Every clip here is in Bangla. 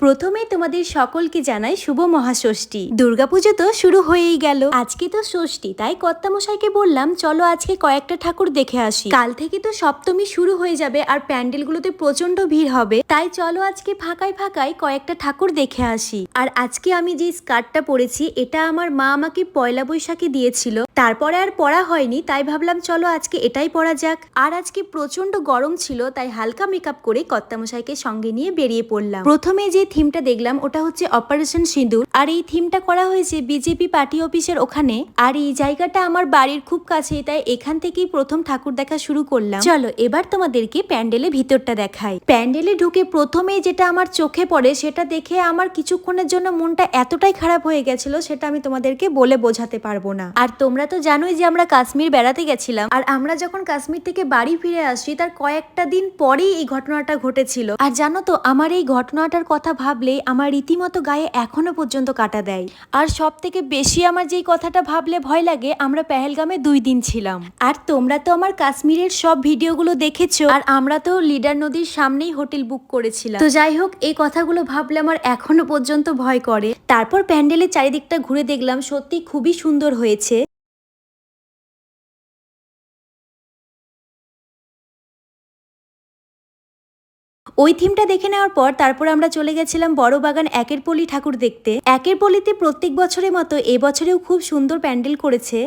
প্রথমে তোমাদের সকলকে জানাই শুভ মহাষষ্ঠী। দুর্গাপুজো তো শুরু হয়েই গেল। আজকে তো ষষ্ঠী, তাই কর্তামশাইকে বললাম, চলো আজকে কয়েকটা ঠাকুর দেখে আসি। কাল থেকে তো সপ্তমী শুরু হয়ে যাবে আর প্যান্ডেলগুলোতে প্রচণ্ড ভিড় হবে। তাই চলো আজকে ফাঁকায় ফাঁকায় কয়েকটা ঠাকুর দেখে আসি। আর আজকে আমি যে স্কার্টটা পরেছি, এটা আমার মা আমাকে পয়লা বৈশাখে দিয়েছিল। তারপরে আর পড়া হয়নি, তাই ভাবলাম চলো আজকে এটাই পড়া যাক। আর আজকে প্রচণ্ড গরম ছিল, তাই হালকা মেকআপ করে কর্তামশাইকে সঙ্গে নিয়ে বেরিয়ে পড়লাম। প্রথমে যে থিমটা দেখলাম, ওটা হচ্ছে অপারেশন সিঁদুর আর এই থিমটা করা হয়েছে বিজেপি পার্টি অফিসের ওখানে। আর এই জায়গাটা আমার বাড়ির খুব কাছেই, তাই এখান থেকেই প্রথম ঠাকুর দেখা শুরু করলাম। চলো, এবার তোমাদেরকে প্যান্ডেলে ভিতরটা দেখাই। প্যান্ডেলে ঢুকে প্রথমেই যেটা আমার চোখে পড়ে, সেটা দেখে আমার কিছুক্ষণের জন্য মনটা এতটাই খারাপ হয়ে গেছিল, সেটা আমি তোমাদেরকে বলে বোঝাতে পারব না। আর তোমরা তো জানোই যে আমরা কাশ্মীর বেড়াতে গেছিলাম। আর আমরা যখন কাশ্মীর থেকে বাড়ি ফিরে আসি তার কয়েকটা দিন পরেই এই ঘটনাটা ঘটেছিল। আর জানো তো, আমার এই ঘটনাটার কথা ভাবলেই আমার রীতিমতো গায়ে এখনও পর্যন্ত কাটা দেয়। আর সব থেকে বেশি আমার যেই কথাটা ভাবলে ভয় লাগে, আমরা পেহেলগামে দুই দিন ছিলাম। আর তোমরা তো আমার কাশ্মীরের সব ভিডিওগুলো দেখেছ, আর আমরা তো লিডার নদীর সামনেই হোটেল বুক করেছিলাম। তো যাই হোক, এই কথাগুলো ভাবলে আমার এখনও পর্যন্ত ভয় করে। তারপর প্যান্ডেলের চারিদিকটা ঘুরে দেখলাম সত্যি খুবই সুন্দর হয়েছে। ওই থিমটা দেখে নেওয়ার পর তারপর আমরা চলে গেছিলাম বড় বাগান একের পলি ঠাকুর দেখতে। একের পলিতে প্রত্যেক বছরের মতো এবছরেও খুব সুন্দর প্যান্ডেল করেছে।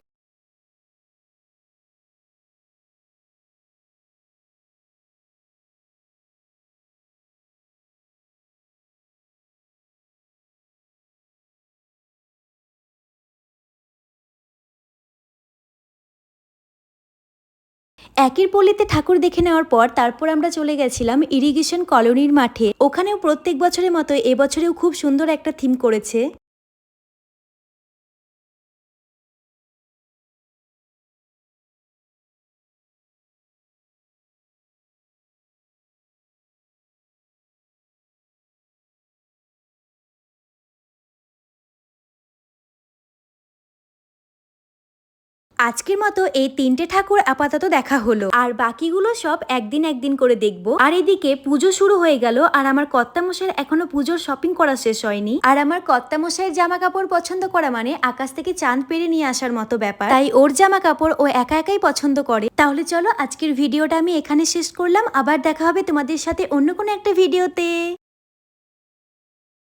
একের পল্লীতে ঠাকুর দেখে নেওয়ার পর তারপর আমরা চলে গেছিলাম ইরিগেশন কলোনির মাঠে। ওখানেও প্রত্যেক বছরের মতো এবছরেও খুব সুন্দর একটা থিম করেছে। আজকের মতো এই তিনটে ঠাকুর আপাতত দেখা হলো। আর বাকিগুলো সব একদিন একদিন করে দেখব। আর এদিকে পুজো শুরু হয়ে গেল, আর আমার কর্তামশাইয়ের এখনও পুজোর শপিং করা শেষ হয়নি। আর আমার কর্তামশাইয়ের জামা কাপড় পছন্দ করা মানে আকাশ থেকে চাঁদ পেরে নিয়ে আসার মতো ব্যাপার। তাই ওর জামা কাপড় ও একা একাই পছন্দ করে। তাহলে চলো আজকের ভিডিওটা আমি এখানে শেষ করলাম। আবার দেখা হবে তোমাদের সাথে অন্য কোনো একটা ভিডিওতে।